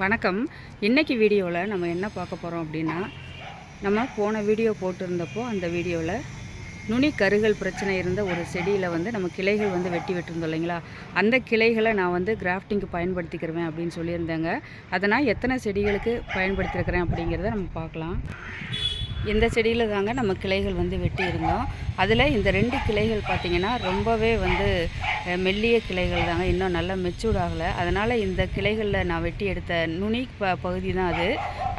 வணக்கம். இன்றைக்கி வீடியோவில் நம்ம என்ன பார்க்க போகிறோம் அப்படின்னா நம்ம போன வீடியோ போட்டிருந்தப்போ அந்த வீடியோவில் நுனி கருகள் பிரச்சனை இருந்த ஒரு செடியில் வந்து நம்ம கிளைகள் வந்து வெட்டி விட்டுருந்தோம் இல்லைங்களா? அந்த கிளைகளை நான் வந்து கிராஃப்டிங்க்கு பயன்படுத்திக்கிறேன் அப்படின்னு சொல்லியிருந்தேங்க. அதை நான் எத்தனை செடிகளுக்கு பயன்படுத்திருக்கிறேன் அப்படிங்கிறத நம்ம பார்க்கலாம். இந்த செடியில் தாங்க நம்ம கிளைகள் வந்து வெட்டி இருந்தோம் அதில் இந்த ரெண்டு கிளைகள் பார்த்திங்கன்னா ரொம்பவே வந்து மெல்லிய கிளைகள் தாங்க. இன்னும் நல்லா மெச்சூர்ட் ஆகலை. அதனால் இந்த கிளைகளில் நான் வெட்டி எடுத்த நுனி ப பகுதி தான் அது.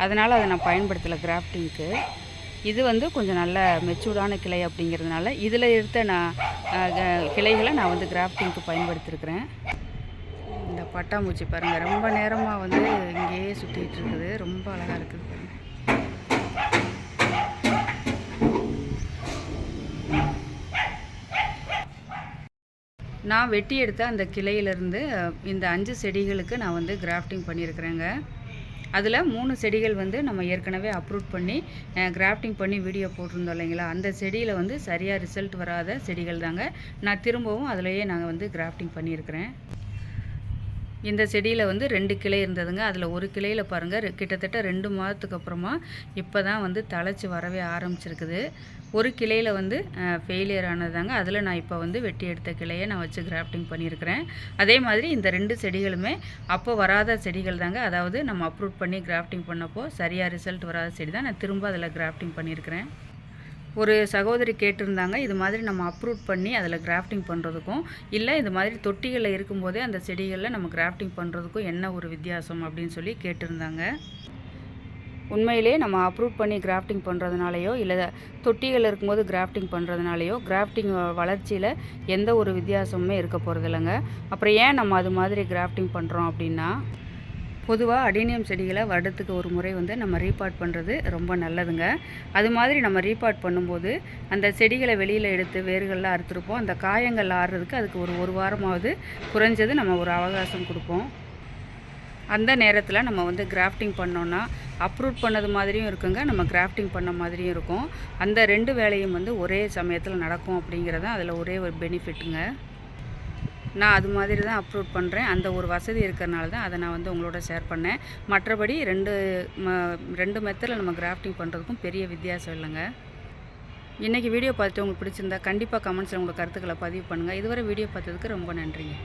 அதனால் அதை நான் பயன்படுத்தலை கிராஃப்டிங்க்கு. இது வந்து கொஞ்சம் நல்ல மெச்சூர்டான கிளை அப்படிங்கிறதுனால இதில் எடுத்த நான் கிளைகளை நான் வந்து கிராஃப்டிங்க்கு பயன்படுத்திருக்கிறேன். இந்த பட்டாம்பூச்சி பாருங்கள் ரொம்ப நேரமாக வந்து இங்கேயே சுற்றிகிட்டு இருக்குது. ரொம்ப அழகாக இருக்குது பாருங்கள் நான் வெட்டி எடுத்த அந்த கிளையிலேருந்து இந்த அஞ்சு செடிகளுக்கு நான் வந்து கிராஃப்டிங் பண்ணியிருக்கிறேங்க. அதில் மூணு செடிகள் வந்து நம்ம ஏற்கனவே அப்ரூட் பண்ணி கிராஃப்டிங் பண்ணி வீடியோ போட்டிருந்தோம் இல்லைங்களா? அந்த செடியில் வந்து சரியாக ரிசல்ட் வராத செடிகள் தாங்க. நான் திரும்பவும் அதிலேயே நாங்கள் வந்து கிராஃப்டிங் பண்ணியிருக்கிறேன். இந்த செடியில் வந்து ரெண்டு கிளை இருந்ததுங்க. அதில் ஒரு கிளையில் பாருங்கள் கிட்டத்தட்ட ரெண்டு மாதத்துக்கு அப்புறமா இப்போ தான் வந்து தழைச்சி வரவே ஆரம்பிச்சிருக்குது. ஒரு கிளையில் வந்து ஃபெயிலியர் ஆனதுதாங்க. அதில் நான் இப்போ வந்து வெட்டி எடுத்த கிளையை நான் வச்சு கிராஃப்டிங் பண்ணியிருக்கிறேன். அதே மாதிரி இந்த ரெண்டு செடிகளுமே அப்போ வராத செடிகள் தாங்க அதாவது நம்ம அப்ரூவ் பண்ணி கிராஃப்டிங் பண்ணப்போ சரியாக ரிசல்ட் வராத செடி தான் நான் திரும்ப அதில் கிராஃப்டிங் பண்ணியிருக்கிறேன். ஒரு சகோதரி கேட்டிருந்தாங்க இது மாதிரி நம்ம அப்ரூவ் பண்ணி அதில் கிராஃப்டிங் பண்ணுறதுக்கும் இல்லை இது மாதிரி தொட்டிகளில் இருக்கும்போதே அந்த செடிகளில் நம்ம கிராஃப்டிங் பண்ணுறதுக்கும் என்ன ஒரு வித்தியாசம் அப்படின்னு சொல்லி கேட்டிருந்தாங்க. உண்மையிலே நம்ம அப்ரூவ் பண்ணி கிராஃப்டிங் பண்ணுறதுனாலையோ இல்லை தொட்டிகள் இருக்கும்போது கிராஃப்டிங் பண்ணுறதுனாலையோ கிராஃப்டிங் வளர்ச்சியில் எந்த ஒரு வித்தியாசமுமே இருக்க போகிறதில்லைங்க அப்புறம் ஏன் நம்ம அது மாதிரி கிராஃப்டிங் பண்ணுறோம் அப்படின்னா பொதுவாக அடினியம் செடிகளை வருடத்துக்கு ஒரு முறை வந்து நம்ம ரீபாட் பண்ணுறது ரொம்ப நல்லதுங்க. அது மாதிரி நம்ம ரீபாட் பண்ணும்போது அந்த செடிகளை வெளியில் எடுத்து வேர்கள்லாம் அறுத்துருப்போம். அந்த காயங்கள் ஆறுறதுக்கு அதுக்கு ஒரு ஒரு வாரமாவது குறைஞ்சது நம்ம ஒரு அவகாசம் கொடுப்போம். அந்த நேரத்தில் நம்ம வந்து கிராஃப்டிங் பண்ணோன்னா அப்ரூட் பண்ணது மாதிரியும் இருக்குங்க. நம்ம கிராஃப்டிங் பண்ண மாதிரியும் இருக்கும். அந்த ரெண்டு வேலையும் வந்து ஒரே சமயத்தில் நடக்கும் அப்படிங்கிறது தான் அதில் ஒரே ஒரு பெனிஃபிட்டுங்க. நான் அது மாதிரி தான் அப்லோட் பண்ணுறேன் அந்த ஒரு வசதி இருக்கிறனால தான் அதை நான் வந்து உங்களோட ஷேர் பண்ணேன். மற்றபடி ரெண்டு ம ரெண்டு மெத்தடில் நம்ம கிராஃப்டிங் பண்ணுறதுக்கும் பெரிய வித்தியாசம் இல்லைங்க. இன்றைக்கி வீடியோ பார்த்துட்டு உங்களுக்கு பிடிச்சிருந்தா கண்டிப்பாக கமெண்ட்ஸில் உங்களோட கருத்துக்களை பதிவு பண்ணுங்கள் இதுவரை வீடியோ பார்த்ததுக்கு ரொம்ப நன்றிங்க.